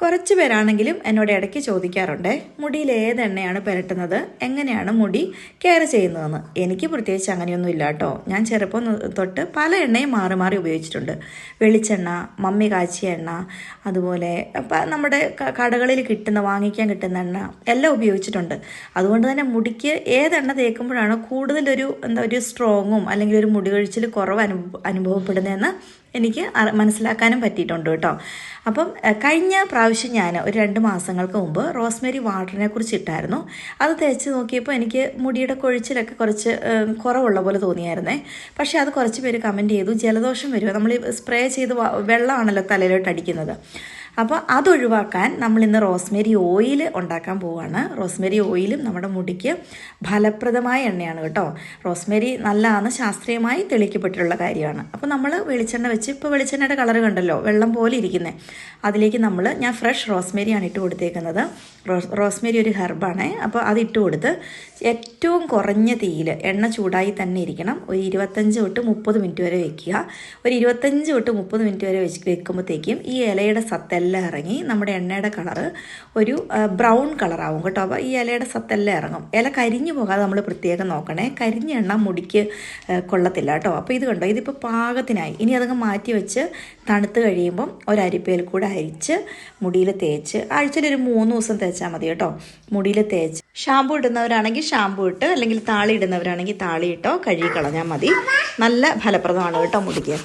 കുറച്ച് പേരാണെങ്കിലും എന്നോട് ഇടയ്ക്ക് ചോദിക്കാറുണ്ട് മുടിയിൽ ഏത് എണ്ണയാണ് പുരട്ടുന്നത്? എങ്ങനെയാണ് മുടി കെയർ ചെയ്യുന്നതെന്ന്? എനിക്ക് പ്രത്യേകിച്ച് അങ്ങനെയൊന്നും ഇല്ല കേട്ടോ. ഞാൻ ചെറുപ്പം തൊട്ട് പല എണ്ണയും മാറി മാറി ഉപയോഗിച്ചിട്ടുണ്ട്. വെളിച്ചെണ്ണ മമ്മി കാച്ചിയ എണ്ണ അതുപോലെ നമ്മുടെ കടകളിൽ കിട്ടുന്ന വാങ്ങിക്കാൻ കിട്ടുന്ന എണ്ണ എല്ലാം ഉപയോഗിച്ചിട്ടുണ്ട്. അതുകൊണ്ട് തന്നെ മുടിക്ക് ഏതെണ്ണ തേക്കുമ്പോഴാണ് കൂടുതലൊരു എന്താ ഒരു സ്ട്രോങ്ങും അല്ലെങ്കിൽ ഒരു മുടി കഴിച്ചിൽ കുറവ് അനുഭവ അനുഭവപ്പെടുന്നതെന്ന് എനിക്ക് മനസ്സിലാക്കാനും പറ്റിയിട്ടുണ്ട് കേട്ടോ. അപ്പം കഴിഞ്ഞ പ്രാവശ്യം ഞാൻ ഒരു രണ്ട് മാസങ്ങൾക്ക് മുമ്പ് റോസ്മേരി വാട്ടറിനെ കുറിച്ച് ഇട്ടായിരുന്നു. അത് തേച്ച് നോക്കിയപ്പോൾ എനിക്ക് മുടിയുടെ കൊഴിച്ചിലൊക്കെ കുറച്ച് കുറവുള്ള പോലെ തോന്നിയായിരുന്നേ. പക്ഷേ അത് കുറച്ച് പേര് കമന്റ് ചെയ്തു ജലദോഷം വരുമോ നമ്മൾ സ്പ്രേ ചെയ്ത് വെള്ളമാണല്ലോ തലയിലോട്ട് അടിക്കുന്നത്. അപ്പോൾ അതൊഴിവാക്കാൻ നമ്മൾ ഇന്ന് റോസ്മേരി ഓയിൽ ഉണ്ടാക്കാൻ പോവുകയാണ് റോസ്മേരി ഓയിലും നമ്മുടെ മുടിക്ക് ഫലപ്രദമായ എണ്ണയാണ് കേട്ടോ. റോസ്മേരി നല്ലതാണ് ശാസ്ത്രീയമായി തെളിയിക്കപ്പെട്ടിട്ടുള്ള കാര്യമാണ്. അപ്പോൾ നമ്മൾ വെളിച്ചെണ്ണ വെച്ച് ഇപ്പോൾ വെളിച്ചെണ്ണയുടെ കളർ കണ്ടല്ലോ വെള്ളം പോലെ ഇരിക്കുന്നത് അതിലേക്ക് നമ്മൾ ഞാൻ ഫ്രഷ് റോസ്മേരിയാണ് ഇട്ട് കൊടുത്തേക്കുന്നത്. റോസ് റോസ്മേരി ഒരു ഹെർബാണ്. അപ്പോൾ അത് ഇട്ട് കൊടുത്ത് ഏറ്റവും കുറഞ്ഞ തീയിൽ എണ്ണ ചൂടായി തന്നെ ഇരിക്കണം. ഒരു ഇരുപത്തഞ്ച് തൊട്ട് മുപ്പത് മിനിറ്റ് വരെ വെക്കുക. ഒരു ഇരുപത്തഞ്ച് തൊട്ട് മുപ്പത് മിനിറ്റ് വരെ വെച്ച് വെക്കുമ്പോഴത്തേക്കും ഈ ഇലയുടെ സത്തെല്ലാം ഇറങ്ങി നമ്മുടെ എണ്ണയുടെ കളറ് ഒരു ബ്രൗൺ കളറാവും കേട്ടോ. അപ്പോൾ ഈ ഇലയുടെ സത്തെല്ലാം ഇറങ്ങും. ഇല കരിഞ്ഞു പോകാതെ നമ്മൾ പ്രത്യേകം നോക്കണേ. കരിഞ്ഞ എണ്ണ മുടിക്ക് കൊള്ളത്തില്ല കേട്ടോ. അപ്പോൾ ഇത് കണ്ടോ? ഇതിപ്പോൾ പാകത്തിനായി. ഇനി അതങ്ങ് മാറ്റി വെച്ച് തണുത്ത് കഴിയുമ്പം ഒരരിപ്പയിൽ കൂടെ അരിച്ച് മുടിയിൽ തേച്ച് ആഴ്ചയിൽ ഒരു മൂന്ന് ദിവസം തേച്ചാൽ മതി കേട്ടോ. മുടിയിൽ തേച്ച്. ഷാമ്പു ഇടുന്നവരാണെങ്കിൽ ഷാമ്പു ഇട്ട് അല്ലെങ്കിൽ താളി ഇടുന്നവരാണെങ്കിൽ താളി ഇട്ടോ കഴുകി കളഞ്ഞാൽ മതി. നല്ല ഫലപ്രദമാണ് കേട്ടോ മുടിക്ക്.